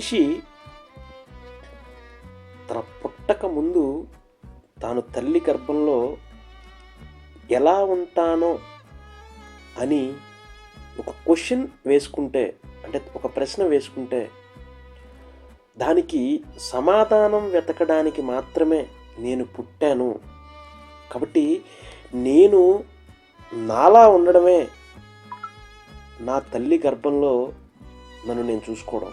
మనిషి తన పుట్టక ముందు తాను తల్లి గర్భంలో ఎలా ఉంటానో అని ఒక క్వశ్చన్ వేసుకుంటే అంటే ఒక ప్రశ్న వేసుకుంటే దానికి సమాధానం వెతకడానికి మాత్రమే నేను పుట్టాను. కాబట్టి నేను నాలా ఉండడమే నా తల్లి గర్భంలో నన్ను నేను చూసుకోవడం.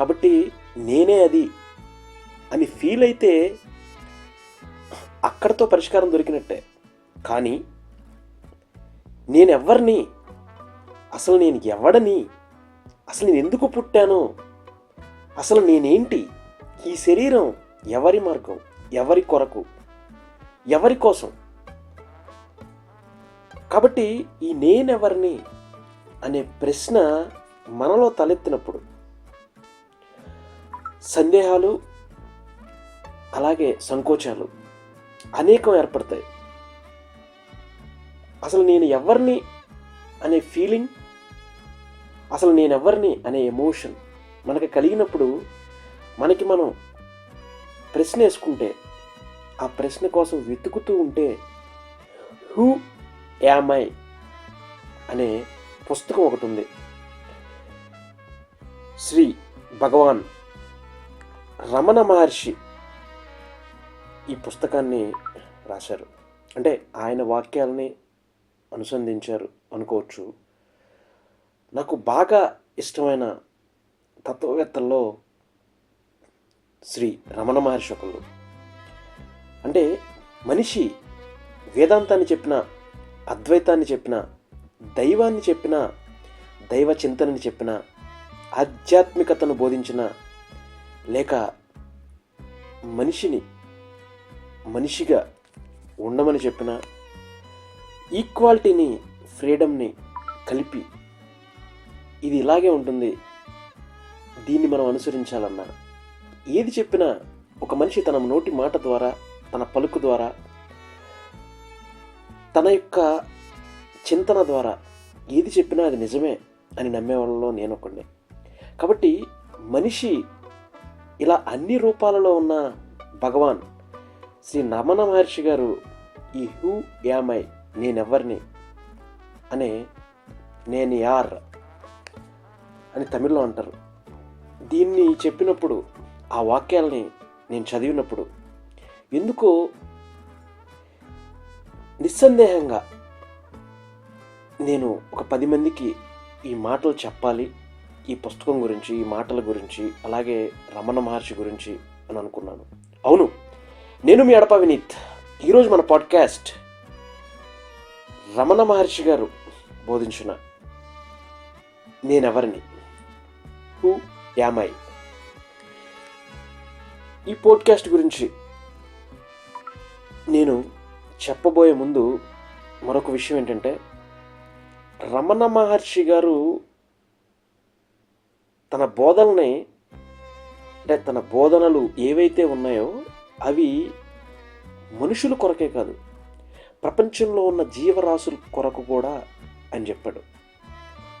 కాబట్టి నేనే అది అని ఫీల్ అయితే అక్కడతో పరిష్కారం దొరికినట్టే. కానీ నేనెవ్వరిని అసలు నేను ఎవడని అసలు నేను ఎందుకు పుట్టాను అసలు నేనేంటి ఈ శరీరం ఎవరి మార్గం ఎవరి కొరకు ఎవరి కోసం? కాబట్టి ఈ నేనెవరిని అనే ప్రశ్న మనలో తలెత్తినప్పుడు సందేహాలు అలాగే సంకోచాలు అనేకం ఏర్పడతాయి. అసలు నేను ఎవరిని అనే ఫీలింగ్ అసలు నేను ఎవరిని అనే ఎమోషన్ మనకి కలిగినప్పుడు మనకి మనం ప్రశ్న వేసుకుంటే ఆ ప్రశ్న కోసం వెతుకుతూ ఉంటే హూ యామై అనే పుస్తకం ఒకటి ఉంది. శ్రీ భగవాన్ రమణ మహర్షి ఈ పుస్తకాన్ని రాశారు. అంటే ఆయన వాక్యాలని అనుసంధించారు అనుకోవచ్చు. నాకు బాగా ఇష్టమైన తత్వవేత్తల్లో శ్రీ రమణ మహర్షి ఒకళ్ళు. అంటే మనిషి వేదాంతాన్ని చెప్పిన అద్వైతాన్ని చెప్పిన దైవాన్ని చెప్పిన దైవ చింతనని చెప్పిన ఆధ్యాత్మికతను బోధించిన లేక మనిషిని మనిషిగా ఉండమని చెప్పిన ఈక్వాలిటీని ఫ్రీడమ్ని కలిపి ఇది ఇలాగే ఉంటుంది. దీన్ని మనం అనుసరించాలన్నా. ఏది చెప్పినా ఒక మనిషి తన నోటి మాట ద్వారా తన పలుకు ద్వారా తన యొక్క చింతన ద్వారా ఏది చెప్పినా అది నిజమే అని నమ్మే వాళ్ళలో నేను ఒకడిని. కాబట్టి మనిషి ఇలా అన్ని రూపాలలో ఉన్న భగవాన్ శ్రీ నమన మహర్షి గారు ఈ హూ యామై నేనెవ్వరిని అనే నేను యార్ అని తమిళ్ళో అంటారు. దీన్ని చెప్పినప్పుడు ఆ వాక్యాలని నేను చదివినప్పుడు ఎందుకో నిస్సందేహంగా నేను ఒక పది మందికి ఈ మాటలు చెప్పాలి ఈ పుస్తకం గురించి ఈ మాటల గురించి అలాగే రమణ మహర్షి గురించి అని అనుకున్నాను. అవును నేను మీ అడప వినీత్. ఈరోజు మన పాడ్కాస్ట్ రమణ మహర్షి గారు బోధించిన నేనెవరిని? హూ యామై ఈ పోడ్కాస్ట్ గురించి నేను చెప్పబోయే ముందు మరొక విషయం ఏంటంటే రమణ మహర్షి గారు తన బోధనని అంటే తన బోధనలు ఏవైతే ఉన్నాయో అవి మనుషుల కొరకే కాదు ప్రపంచంలో ఉన్న జీవరాశుల కొరకు కూడా అని చెప్పాడు.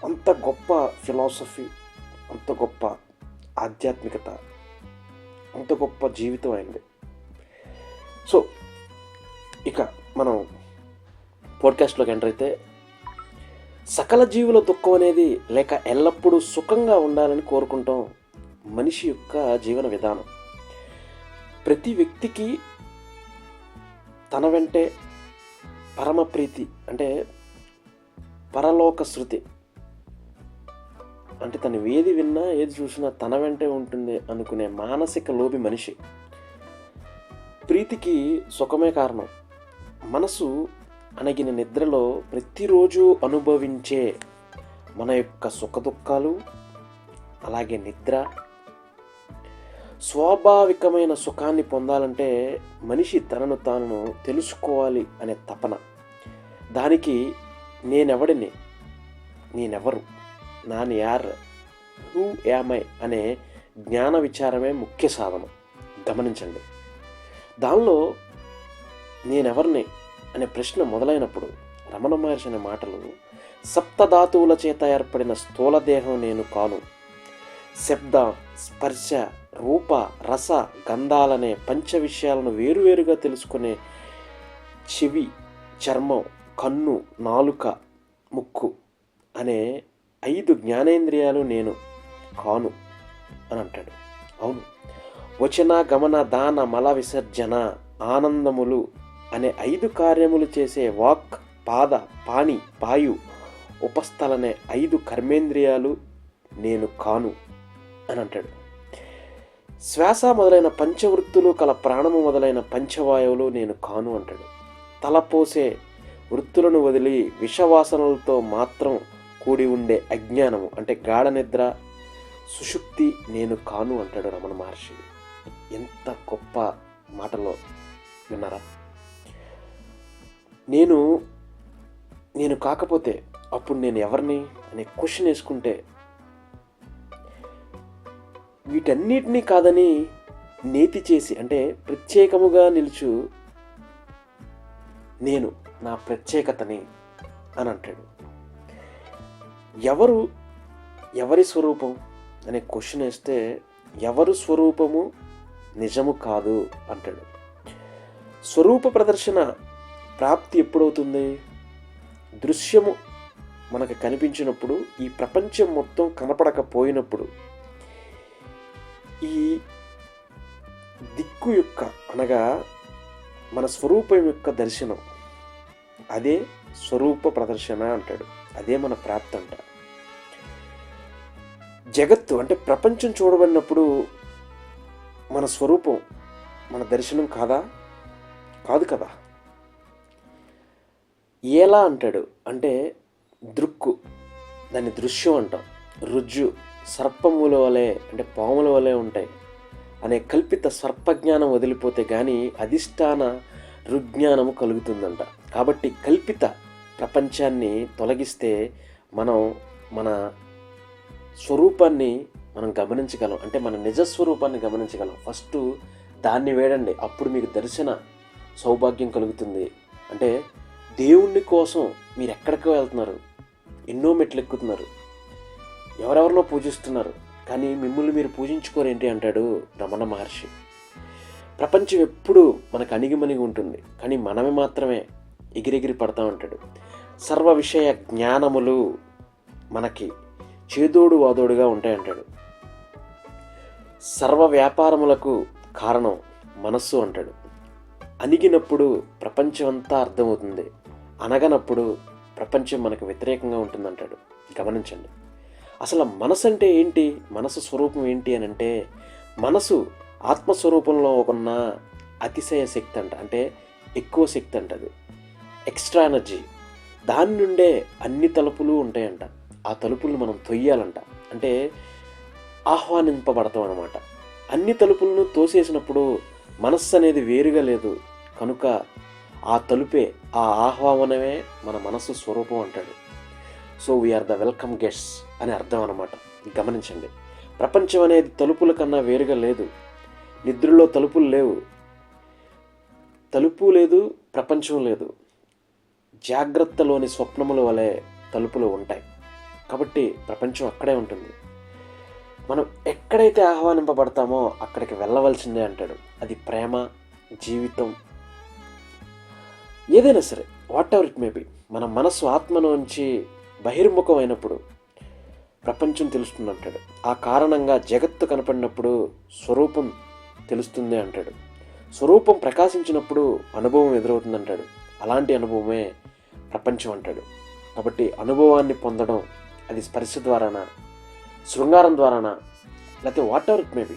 అంత గొప్ప ఫిలాసఫీ అంత గొప్ప ఆధ్యాత్మికత అంత గొప్ప జీవితం అయింది సో ఇక మనం పాడ్కాస్ట్లోకి ఎంటర్ అయితే సకల జీవుల దుఃఖం అనేది లేక ఎల్లప్పుడూ సుఖంగా ఉండాలని కోరుకుంటాం మనిషి యొక్క జీవన విధానం. ప్రతి వ్యక్తికి తన వెంటే పరమప్రీతి అంటే పరలోక శృతి. అంటే తను ఏది విన్నా ఏది చూసినా తన వెంటే ఉంటుంది అనుకునే మానసిక లోబి మనిషి. ప్రీతికి సుఖమే కారణం. మనసు అణగిన నిద్రలో ప్రతిరోజు అనుభవించే మన యొక్క సుఖదుఖాలు అలాగే నిద్ర స్వాభావికమైన సుఖాన్ని పొందాలంటే మనిషి తనను తాను తెలుసుకోవాలి అనే తపన. దానికి నేనెవడిని? నేనెవరు? నాని యార్? హూ యామై అనే జ్ఞాన విచారమే ముఖ్య సాధనం. గమనించండి. దానిలో నేనెవరిని? అనే ప్రశ్న మొదలైనప్పుడు రమణ మహర్షి అనే మాటలు సప్తధాతువుల చేత ఏర్పడిన స్థూల దేహం నేను కాను. శబ్ద స్పర్శ రూప రస గంధాలనే పంచ విషయాలను వేరువేరుగా తెలుసుకునే చెవి చర్మం కన్ను నాలుక ముక్కు అనే ఐదు జ్ఞానేంద్రియాలు నేను కాను అని అంటాడు. అవును. వచన గమన దాన మల విసర్జన ఆనందములు అనే ఐదు కార్యములు చేసే వాక్ పాద పాణి పాయు ఉపస్థలనే ఐదు కర్మేంద్రియాలు నేను కాను అని అంటాడు. శ్వాస మొదలైన పంచవృత్తులు కల ప్రాణము మొదలైన పంచవాయువులు నేను కాను అంటాడు. తలపోసే వృత్తులను వదిలి విషవాసనలతో మాత్రం కూడి ఉండే అజ్ఞానము అంటే గాఢ నిద్ర సుషుప్తి నేను కాను అంటాడు రమణ మహర్షి. ఎంత గొప్ప మాటలో విన్నారా? నేను నేను కాకపోతే అప్పుడు నేను ఎవరిని అనే క్వశ్చన్ వేసుకుంటే వీటన్నిటినీ కాదని నేతి చేసి అంటే ప్రత్యేకముగా నిలుచు నేను నా ప్రత్యేకతని అని అంటాడు. ఎవరు ఎవరి స్వరూపం అనే క్వశ్చన్ వేస్తే ఎవరు స్వరూపము నిజము కాదు అంటాడు. స్వరూప ప్రదర్శన ప్రాప్తి ఎప్పుడవుతుంది? దృశ్యము మనకు కనిపించినప్పుడు ఈ ప్రపంచం మొత్తం కనపడకపోయినప్పుడు ఈ దిక్కు యొక్క అనగా మన స్వరూపం యొక్క దర్శనం అదే స్వరూప ప్రదర్శన అంటాడు. అదే మన ప్రాప్తి అంట. జగత్తు అంటే ప్రపంచం చూడబడినప్పుడు మన స్వరూపం మన దర్శనం కాదా? కాదు కదా? ఎలా అంటాడు? అంటే దృక్కు దాన్ని దృశ్యం అంటాం. రుజ్జు సర్పముల వలె అంటే పాముల వలె ఉంటాయి. అనే కల్పిత సర్పజ్ఞానం వదిలిపోతే కానీ అధిష్టాన రుజ్ఞానము కలుగుతుందంట. కాబట్టి కల్పిత ప్రపంచాన్ని తొలగిస్తే మనం మన స్వరూపాన్ని మనం గమనించగలం. అంటే మన నిజ స్వరూపాన్ని గమనించగలం. ఫస్ట్ దాన్ని వేడండి. అప్పుడు మీకు దర్శన సౌభాగ్యం కలుగుతుంది. అంటే దేవుణ్ణి కోసం మీరు ఎక్కడికో వెళ్తున్నారు. ఎన్నో మెట్లు ఎక్కుతున్నారు ఎవరెవరినో పూజిస్తున్నారు. కానీ మిమ్మల్ని మీరు పూజించుకోరేంటి అంటాడు రమణ మహర్షి. ప్రపంచం ఎప్పుడూ మనకు అణిగిమణిగి ఉంటుంది. కానీ మనమే మాత్రమే ఎగిరెగిరి పడతా ఉంటాడు. సర్వ విషయ జ్ఞానములు మనకి చేదోడు వాదోడుగా ఉంటాయంటాడు. సర్వ వ్యాపారములకు కారణం మనస్సు అంటాడు. అణిగినప్పుడు ప్రపంచం అంతా అర్థమవుతుంది. అనగనప్పుడు ప్రపంచం మనకు వ్యతిరేకంగా ఉంటుందంటాడు. గమనించండి. అసలు మనసు అంటే ఏంటి? మనసు స్వరూపం ఏంటి అని అంటే మనసు ఆత్మస్వరూపంలో ఉన్న అతిశయ శక్తి అంట అంటే ఎక్కువ శక్తి అంట అది. Extra energy. దాని నుండే అన్ని తలుపులు ఉంటాయంట. ఆ తలుపులు మనం తొయ్యాలంట. అంటే ఆహ్వానింపబడతాం అనమాట అన్ని తలుపులను తోసేసినప్పుడు మనస్సు అనేది వేరుగా లేదు. కనుక ఆ తలుపే ఆ ఆహ్వానమే మన మనసు స్వరూపం అంటాడు. So we are the welcome guests అని అర్థం అనమాట గమనించండి. ప్రపంచం అనేది తలుపుల కన్నా వేరుగా లేదు. నిద్రలో తలుపులు లేవు. తలుపు లేదు ప్రపంచం లేదు. జాగ్రత్తలోని స్వప్నముల వలె తలుపులు ఉంటాయి. కాబట్టి ప్రపంచం అక్కడే ఉంటుంది. మనం ఎక్కడైతే ఆహ్వానింపబడతామో అక్కడికి వెళ్ళవలసిందే అంటాడు. అది ప్రేమ జీవితం ఏదైనా సరే whatever it may be మన మనస్సు ఆత్మ నుంచి బహిర్ముఖం అయినప్పుడు ప్రపంచం తెలుస్తుంది అంటాడు. ఆ కారణంగా జగత్తు కనపడినప్పుడు స్వరూపం తెలుస్తుంది అంటాడు. స్వరూపం ప్రకాశించినప్పుడు అనుభవం ఎదురవుతుంది అంటాడు. అలాంటి అనుభవమే ప్రపంచం అంటాడు. కాబట్టి అనుభవాన్ని పొందడం అది స్పర్శ ద్వారానా శృంగారం ద్వారానా లేకపోతే whatever it may be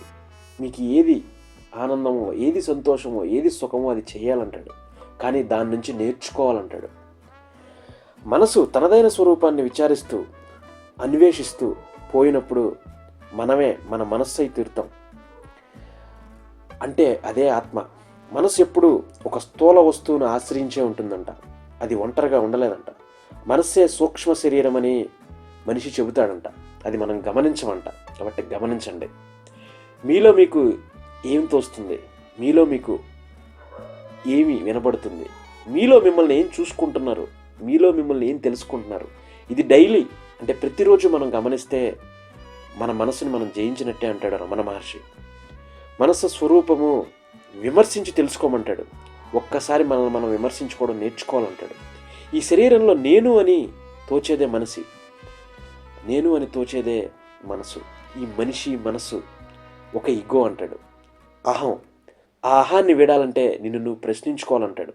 మీకు ఏది ఆనందమో ఏది సంతోషమో ఏది సుఖమో అది చేయాలంటాడు. కానీ దాని నుంచి నేర్చుకోవాలంటాడు. మనసు తనదైన స్వరూపాన్ని విచారిస్తూ అన్వేషిస్తూ పోయినప్పుడు మనమే మన మనస్సు అయి తీరుతాం. అంటే అదే ఆత్మ. మనసు ఎప్పుడు ఒక స్థూల వస్తువును ఆశ్రయించే ఉంటుందంట. అది ఒంటరిగా ఉండలేదంట. మనస్సే సూక్ష్మ శరీరం అని మనిషి చెబుతాడంట. అది మనం గమనించమంట. కాబట్టి గమనించండి. మీలో మీకు ఏం తోస్తుంది? మీలో మీకు ఏమి వినబడుతుంది. మీలో మిమ్మల్ని ఏం చూసుకుంటున్నారు? మీలో మిమ్మల్ని ఏం తెలుసుకుంటున్నారు? ఇది డైలీ. అంటే ప్రతిరోజు మనం గమనిస్తే మన మనసుని మనం జయించినట్టే అంటాడు రమణ మహర్షి. మనసు స్వరూపము విమర్శించి తెలుసుకోమంటాడు. ఒక్కసారి మనల్ని మనం విమర్శించుకోవడం నేర్చుకోవాలంటాడు. ఈ శరీరంలో నేను అని తోచేదే మనసి. నేను అని తోచేదే మనసు. ఈ మనిషి మనసు ఒక ఇగో అంటాడు. అహం. ఆహాన్ని వీడాలంటే నిన్ను నువ్వు ప్రశ్నించుకోవాలంటాడు.